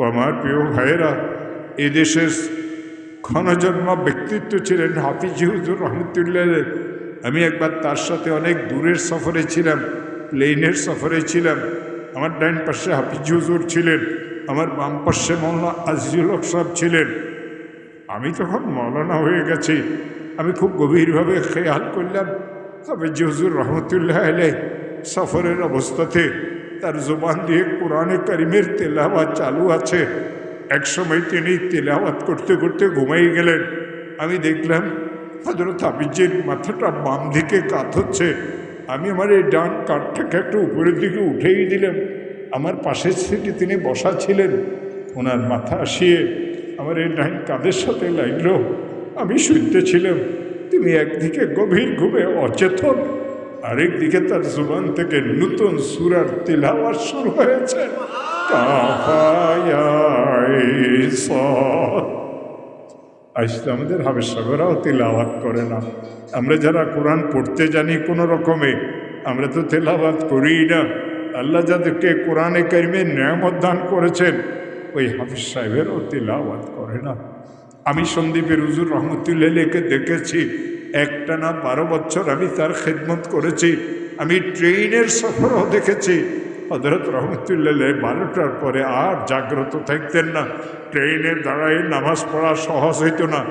ও আমার প্রিয় ভাইয়েরা, এদেশের ক্ষণজন্ম ব্যক্তিত্ব ছিলেন হাফিজ হুজুর রহমতুল্লাহ। আমি একবার তার সাথে অনেক দূরের সফরে ছিলাম, প্লেনের সফরে ছিলাম। আমার ডাইন পাশে হাফিজ হুজুর ছিলেন, আমার বাম পাশে মৌলানা আজিজুল হক সাহেব ছিলেন। আমি তখন মৌলানা হয়ে গেছি। আমি খুব গভীরভাবে খেয়াল করলাম হাফিজ হুজুর রহমতুল্লাহ আলাই সফরের অবস্থাতে। তার জোবান দিয়ে কোরআনে করিমের তেলাওয়াত চালু আছে। একসময় তিনি তেলাওয়াত করতে করতে ঘুমাই গেলেন। আমি দেখলাম হজরত হাফিজের মাথাটা বাম দিকে কাত হচ্ছে। আমি আমার এই ডান কাঠটাকে একটু উপরের দিকে উঠেই দিলাম। আমার পাশের সিটে তিনি বসা ছিলেন। ওনার মাথা আসিয়ে আমার এই ডাইন কাঁধের সাথে লাগল। আমি শুনতেছিলাম তিনি একদিকে গভীর ঘুমে অচেতন আরেক দিকে তার জুবান থেকে নতুন সুরার তিলাওয়াত শুরু হয়েছে। আজ তো আমাদের হাবের সাগরাও তিলাওয়াত করে না। আমরা যারা কোরআন পড়তে জানি কোনো রকমে, আমরা তো তেলাওয়াত করি না। আল্লাহ যাদেরকে কোরআনে কারিমে নিয়ামত দান করেছেন, ওই হাফিজ সাহেবেরও তিলাওয়াত করে না। আমি সন্দীপের হুজুর রহমতুল্লাহকে দেখেছি একটানা বারো বছর আমি তার খেদমত করেছি। আমি ট্রেনের সফরও দেখেছি। হজরত রহমতুল্লাহ বারোটার পরে আর জাগ্রত থাকতেন না। ট্রেনে দাঁড়ায় নামাজ পড়া সহজ হইতো না।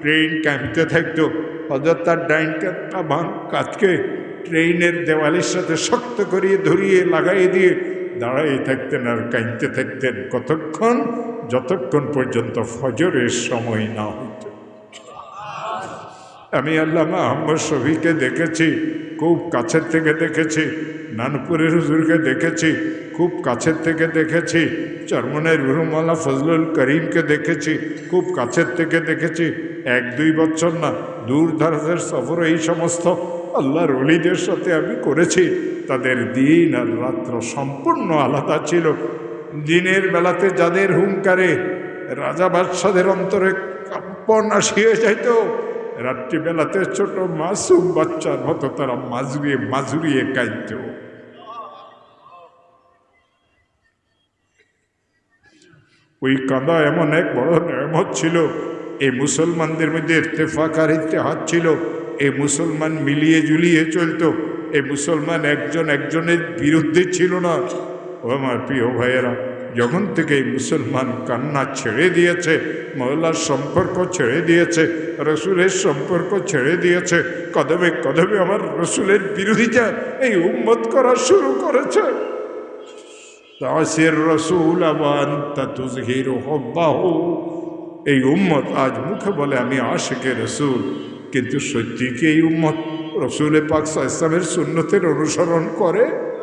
ট্রেন ক্যাম্পতে থাকতো। হজরত তার ডাইন কাতটা বান কাতকে ট্রেনের দেওয়ালের সাথে শক্ত করিয়ে ধরিয়ে লাগাই দিয়ে দাঁড়াই থাকতেন আর কাঁদতে থাকতেন। কতক্ষণ? যতক্ষণ পর্যন্ত ফজরের সময় না হইত। আমি আল্লামা আহম্মদ শফিকে দেখেছি, খুব কাছের থেকে দেখেছি, নানপুরের হুজুরকে দেখেছি, খুব কাছের থেকে দেখেছি চরমনের রুরুমাল্লা ফজলুল করিমকে দেখেছি, খুব কাছের থেকে দেখেছি, এক দুই বছর না, দূর ধারাজের সফর এই সমস্ত আল্লাহর অলিদের সাথে আমি করেছি, তাদের দিন আর রাত্র সম্পূর্ণ আলাদা ছিল। দিনের বেলাতে যাদের হুঙ্কারে রাজা বাদশাদের অন্তরে কাম্পন আসিয়ে যাইত রাত্রিবেলাতে ছোট মাসুম বাচ্চার মতো তারা মাজুরিয়ে মাজুরিয়ে কাঁদত। ওই কাঁদা এমন এক বড় নেমত ছিল, এই মুসলমানদের মধ্যে ইত্তেফাকার ইত্তেহাত ছিল, এই মুসলমান মিলিয়ে জুলিয়ে চলতো, এই মুসলমান একজন একজনের বিরুদ্ধে ছিল না। ও আমার প্রিয় ভাইয়েরা যখন থেকে মুসলমান কান্না ছেড়ে দিয়েছে মহলার সম্পর্ক ছেড়ে দিয়েছে, রসুলের সম্পর্ক ছেড়ে দিয়েছে, কদমে কদমে আমার রসুলের বিরোধিতা এই উম্মত করা শুরু করেছে। আবান এই উম্মত আজ মুখে বলে, আমি আশেকে রসুল। কিন্তু সত্যি কি এই উম্মত রসুলে পাক ইসলামের সুন্নতের অনুসরণ করে?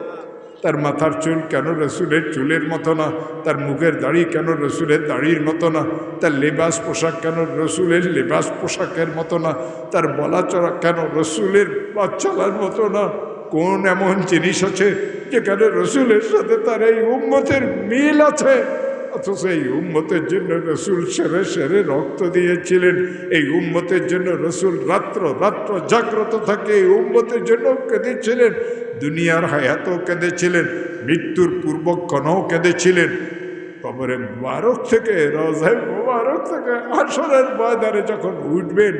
তার মাথার চুল কেন রসুলের চুলের মতো না? তার মুখের দাড়ি কেন রসুলের দাড়ির মতো না? তার লেবাস পোশাক কেন রসুলের লেবাস পোশাকের মতো না? তার বলা চলা কেন রসুলের বাচ্চালার মতো না? কোন এমন জিনিস আছে যেখানে রসুলের সাথে তার এই উম্মতের মিল আছে? অথচ এই উম্মতের জন্য রসুল সেরে সেরে রক্ত দিয়েছিলেন। এই উম্মতের জন্য রসুল রাত্র রাত্র জাগ্রত থাকে, এই উম্মতের জন্য কেঁদেছিলেন। দুনিয়ার হায়াতও কেঁদেছিলেন, মৃত্যুর পূর্বক্ষণও কেঁদেছিলেন। কবরে মুবারক থেকে রজাই মুবারক থেকে আসরের বাজারে যখন উঠবেন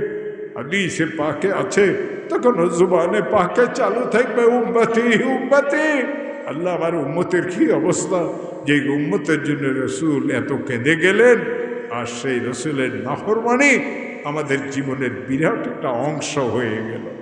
সে পাকে আছে, তখন জুবানে পাকে চালু থাকবে, উম্মতি উম্মতি। আল্লাহ আমার উম্মতের কি অবস্থা? যে উম্মতের জন্য রসুল এত কেঁদে গেলেন, আর সেই রসুলের নাফরমানি আমাদের জীবনের বিরাট একটা অংশ হয়ে গেল।